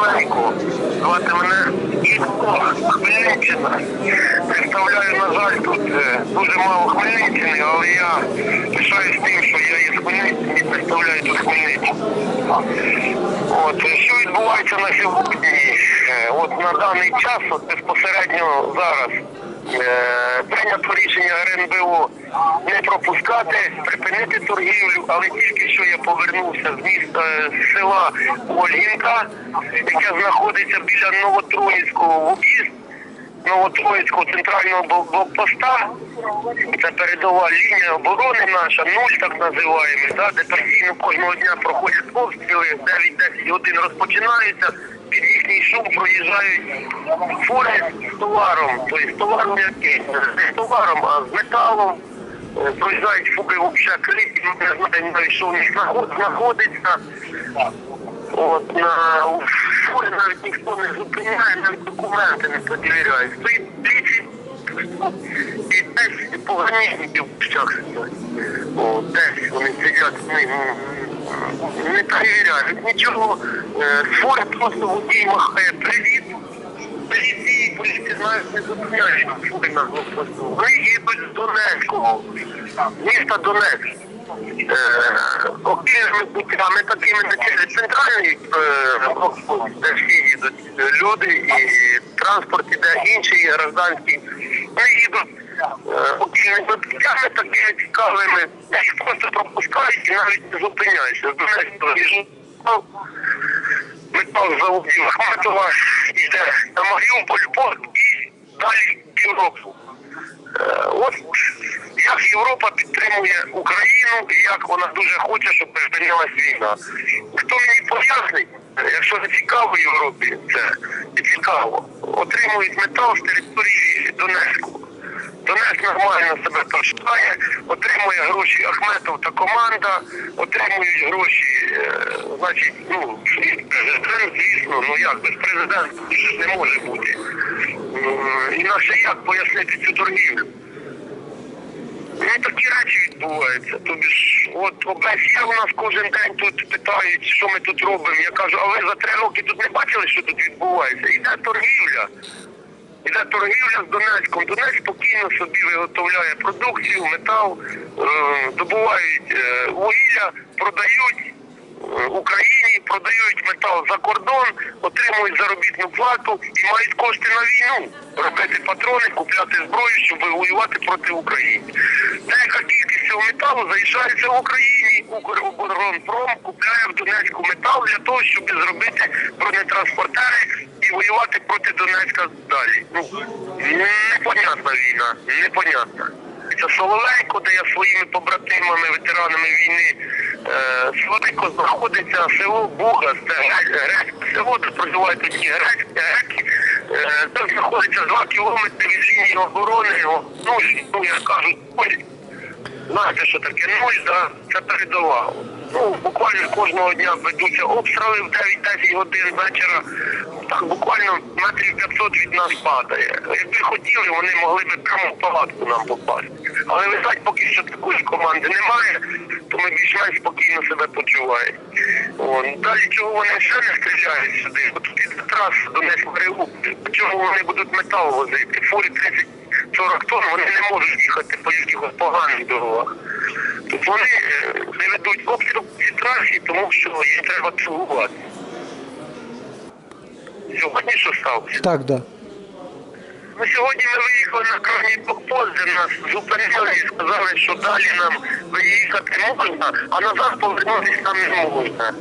Лейко. Звати мене Ігор Хмельниччина. Представляю, на жаль, тут е, дуже мало Хмельниччини, але я пишаюсь тим, що я є з Хмельниччини і представляю тут Хмельниччину. От, що відбувається на сьогодні? Е, От на даний час, от безпосередньо зараз, прийнято рішення РНБО не пропускати, припинити торгівлю, але тільки що я повернувся з міста з села Ольгінка, яке знаходиться біля Новотроїцького в об'їзд. Новотроїцького центрального блокпоста. Це передова лінія оборони наша, нуль так називаємо, да, де постійно кожного дня проходять обстріли, 9-10 годин розпочинаються, під шум проїжджають фури з товаром, тобто з товаром який? Не з товаром, а з металом. Е, Проїжджають фури взагалі ми не знаємо навіть, що в них знаходиться. От на фурі навіть ніхто не зупиняє, навіть документи не перевіряє. Стоїть двічі і десь поганішників в кущах сидять. Десь вони сидять, не, не перевіряють нічого. Е, З фури просто водій махає привіт. Поліції, поліції знають, не зупиняють фури на блокпосту. Вони їдуть з Донецького, міста Донецьк. Е, окремими путями такими на через центральний е, де всі їдуть е, люди і транспорт іде інший гражданський. Вони їдуть е, окремими такими цікавими, їх просто пропускають і навіть не зупиняються. Їжджу. Метал заводів Ахматова йде на Маріуполь, порт і далі Європу. Е, От як Європа підтримує Україну і як вона дуже хоче, щоб припинилась війна. Хто мені пояснить, якщо не цікаво Європі, це і цікаво, отримують метал з території Донецьку. Донецьк нормально себе почуває, отримує гроші Ахметов та команда, отримують гроші, е, значить, ну, президент, звісно, ну як без президента ж не може бути. Інакше як пояснити цю торгівлю? Ну, такі речі відбуваються. Тобі ж, от ОБСЄ у нас кожен день тут питають, що ми тут робимо. Я кажу, а ви за три роки тут не бачили, що тут відбувається? Іде торгівля. Іде торгівля з Донецьком. Донецьк спокійно собі виготовляє продукцію, метал, е, добувають е, вугілля, продають е, Україні, продають метал за кордон, отримують заробітну плату і мають кошти на війну. Робити патрони, купляти зброю, щоб воювати проти України. Деяка кількість цього металу залишається в Україні. Укроборонпром купляє в Донецьку метал для того, щоб зробити бронетранспортери воювати проти Донецька далі. Ну, непонятна війна, непонятна. Це Соловейко, де я своїми побратимами, ветеранами війни, е, Соловейко знаходиться село Бугас, це грецьке село, де проживають одні грецькі греки. Е, Там знаходиться 2 кілометри від лінії оборони, о, ну, ну я кажу, ось Знаєте, що таке нуль, да? це передова. Ну, буквально кожного дня ведуться обстріли в 9-10 годин вечора. Так буквально метрів 500 від нас падає. Якби хотіли, вони могли б прямо в палатку нам попасти. Але видать, поки що такої команди немає, то ми більш-менш спокійно себе почуваємо. Далі чого вони ще не стріляють сюди? Бо тут іде траса Донецьк Маріуполь. Чого вони будуть метал возити? Фурі 30 40 тонн, вони не можуть їхати по якихось поганих дорогах. Тут вони е, не ведуть обстріл ці трасі, тому що їм треба торгувати. Сьогодні що сталося? Так, да. Ну, сьогодні ми виїхали на крайній блокпост, де нас зупинили і сказали, що далі нам виїхати можна, а назад повернутися нам не можна.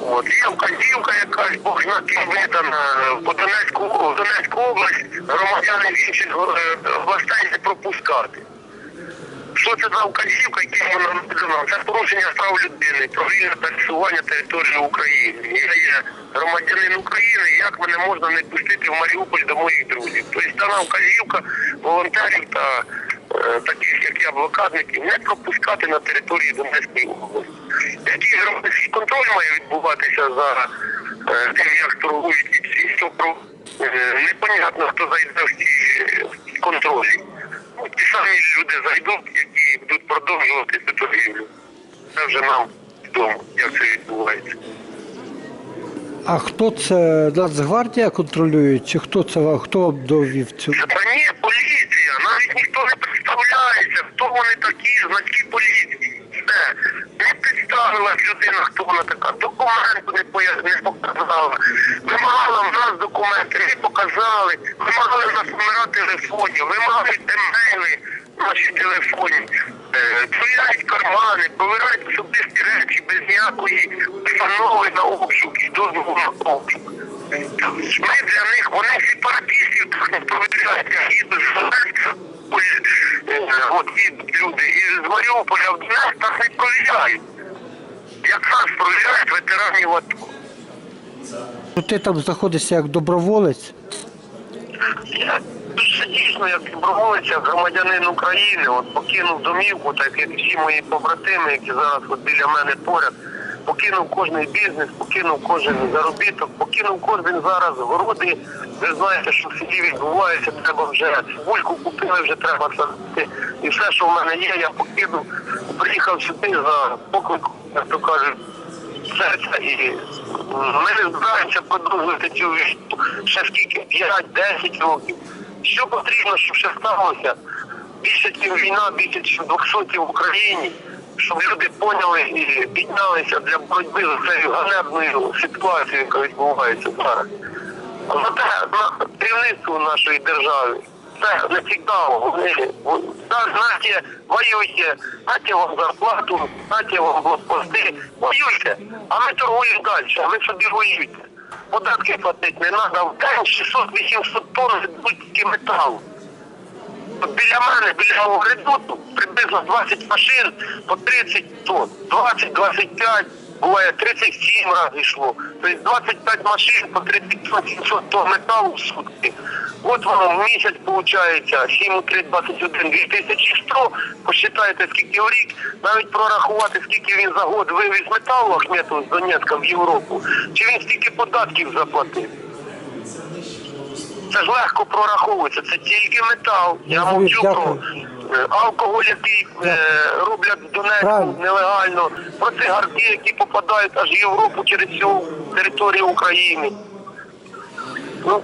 От, є вказівка якась, Бог зна видана по Донецьку, в Донецьку область громадяни інших е, областей не пропускати. Що це за вказівка, яким вона надана? Це порушення прав людини, про вільне пересування території України. Я є громадянин України, як мене можна не пустити в Маріуполь до моїх друзів? Тобто дана вказівка волонтерів та е, таких, як я, блокадників, не пропускати на території Донецької області. Який громадський контроль має відбуватися за е, тим, як торгують і всі, що е, непонятно, хто зайде в ці контролі. Ті самі люди зайдуть, продовжувати цю торгівлю. Це вже нам відомо, як це відбувається. А хто це Нацгвардія контролює, чи хто це хто довів цю? Та ні, поліція, навіть ніхто не представляється, хто вони такі, значки поліції. Все. Не представилась людина, хто вона така. Документу не, поя- не показала. Вимагала в нас документи, не показали. Вимагали нас номера телефонів, вимагали емейли наші телефоні. Е, Провіряють кармани, провіряють особисті речі без ніякої установи на обшук і дозволу на обшук. Ми для них, вони сепаратистів так не провіряють, як їдуть з Донецька, е, от їдуть люди, і з Маріуполя в Донецьк так не провіряють. Як нас провіряють ветеранів АТО. Ну, Ти там знаходишся як доброволець. Я дуже дійсно як доброволець, як громадянин України, от покинув домівку, так як всі мої побратими, які зараз от біля мене поряд, покинув кожний бізнес, покинув кожен заробіток, покинув кожен зараз городи. Ви знаєте, що в відбувається, треба вже цибульку купили, вже треба садити. І все, що в мене є, я покинув, приїхав сюди за покликом, як то кажуть, серця і ми не збираємося продовжувати цю війну ще скільки 5-10 років. Що потрібно, щоб ще сталося? Більше ніж війна, більше ніж 200 в Україні, щоб люди поняли і піднялися для боротьби з цією ганебною ситуацією, яка відбувається зараз. Зате на керівництву нашої держави це не цікаво. Вони вони- так, знаєте, воюйте, знаєте вам зарплату, знаєте вам блокпости, воюйте, а ми торгуємо далі, а ви собі воюйте. Податки платити не треба, в день 600-800 тонн будь металу. От біля мене, біля редуту, приблизно 20 машин по 30 тонн. 20-25, буває 37 разів йшло. Тобто 25 машин по 30 тонн, металу в сутки. От воно в місяць виходить 7 3 21 2100. Посчитайте, скільки в рік, навіть прорахувати, скільки він за год вивіз металу Ахметов з Донецька в Європу, чи він стільки податків заплатив. Це ж легко прораховується, це тільки метал. Я мовчу про алкоголь, який е, роблять в Донецьку Правильно. нелегально, про цигарки, які попадають аж в Європу через всю територію України. Ну,